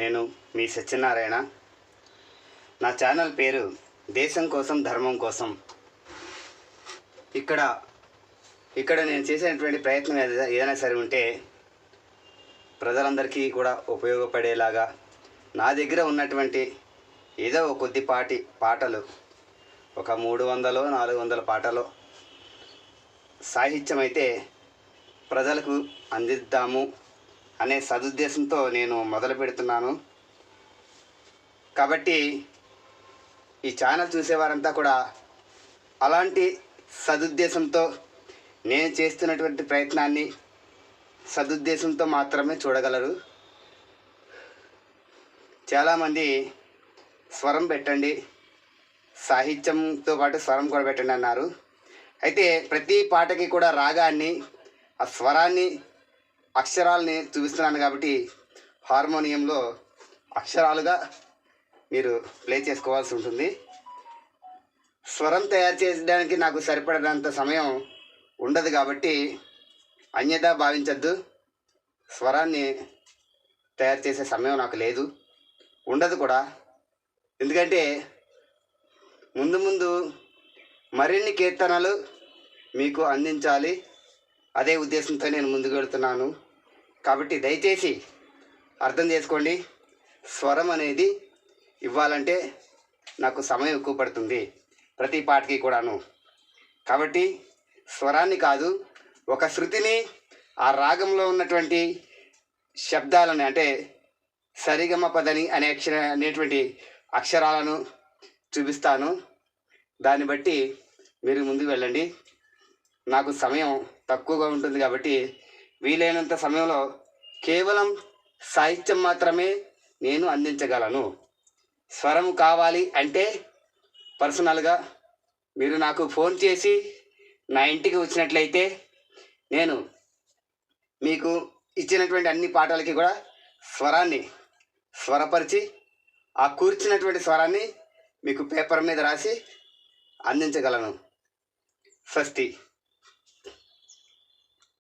నేను మీ సత్యనారాయణ. నా ఛానల్ పేరు దేశం కోసం ధర్మం కోసం. ఇక్కడ ఇక్కడ నేను చేసేటువంటి ప్రయత్నం ఏదైనా సరే ఉంటే ప్రజలందరికీ కూడా ఉపయోగపడేలాగా నా దగ్గర ఉన్నటువంటి ఏదో ఒక కొద్దిపాటి పాటలు ఒక మూడు వందలు నాలుగు వందల పాటలు సాహిత్యం అయితే ప్రజలకు అందిద్దాము. అనే సదుద్దేశంతో నేను మొదలు పెడుతున్నాను. కాబట్టి ఈ ఛానల్ చూసేవారంతా కూడా అలాంటి సదుద్దేశంతో నేను చేస్తున్నటువంటి ప్రయత్నాన్ని సదుద్దేశంతో మాత్రమే చూడగలరు. చాలామంది స్వరం పెట్టండి సాహిత్యంతో పాటు స్వరం కూడా పెట్టండి అన్నారు. అయితే ప్రతి పాటకి కూడా రాగాన్ని ఆ స్వరాన్ని అక్షరాలని చూపిస్తున్నాను కాబట్టి హార్మోనియంలో అక్షరాలుగా మీరు ప్లే చేసుకోవాల్సి ఉంటుంది. స్వరం తయారు చేయడానికి నాకు సరిపడినంత సమయం ఉండదు కాబట్టి అన్యదా భావించద్దు. స్వరాన్ని తయారు చేసే సమయం నాకు లేదు ఉండదు కూడా. ఎందుకంటే ముందు ముందు మరిన్ని కీర్తనలు మీకు అందించాలి. అదే ఉద్దేశంతో నేను ముందుకు వెళ్తున్నాను. కాబట్టి దయచేసి అర్థం చేసుకోండి. స్వరం అనేది ఇవ్వాలంటే నాకు సమయం ఎక్కువ పడుతుంది. ప్రతి పాటకి కూడాను. కాబట్టి స్వరాన్ని కాదు ఒక శృతిని ఆ రాగంలో ఉన్నటువంటి శబ్దాలను అంటే సరిగమ పదని అనే అక్షర అనేటువంటి అక్షరాలను చూపిస్తాను. దాన్ని బట్టి మీరు ముందుకు వెళ్ళండి. నాకు సమయం తక్కువగా ఉంటుంది కాబట్టి వీలైనంత సమయంలో కేవలం సాహిత్యం మాత్రమే నేను అందించగలను. స్వరం కావాలి అంటే పర్సనల్గా మీరు నాకు ఫోన్ చేసి నా ఇంటికి వచ్చినట్లయితే నేను మీకు ఇచ్చినటువంటి అన్ని పాటలకి కూడా స్వరాన్ని స్వరపరిచి ఆ కూర్చున్నటువంటి స్వరాన్ని మీకు పేపర్ మీద రాసి అందించగలను. స్వస్తి.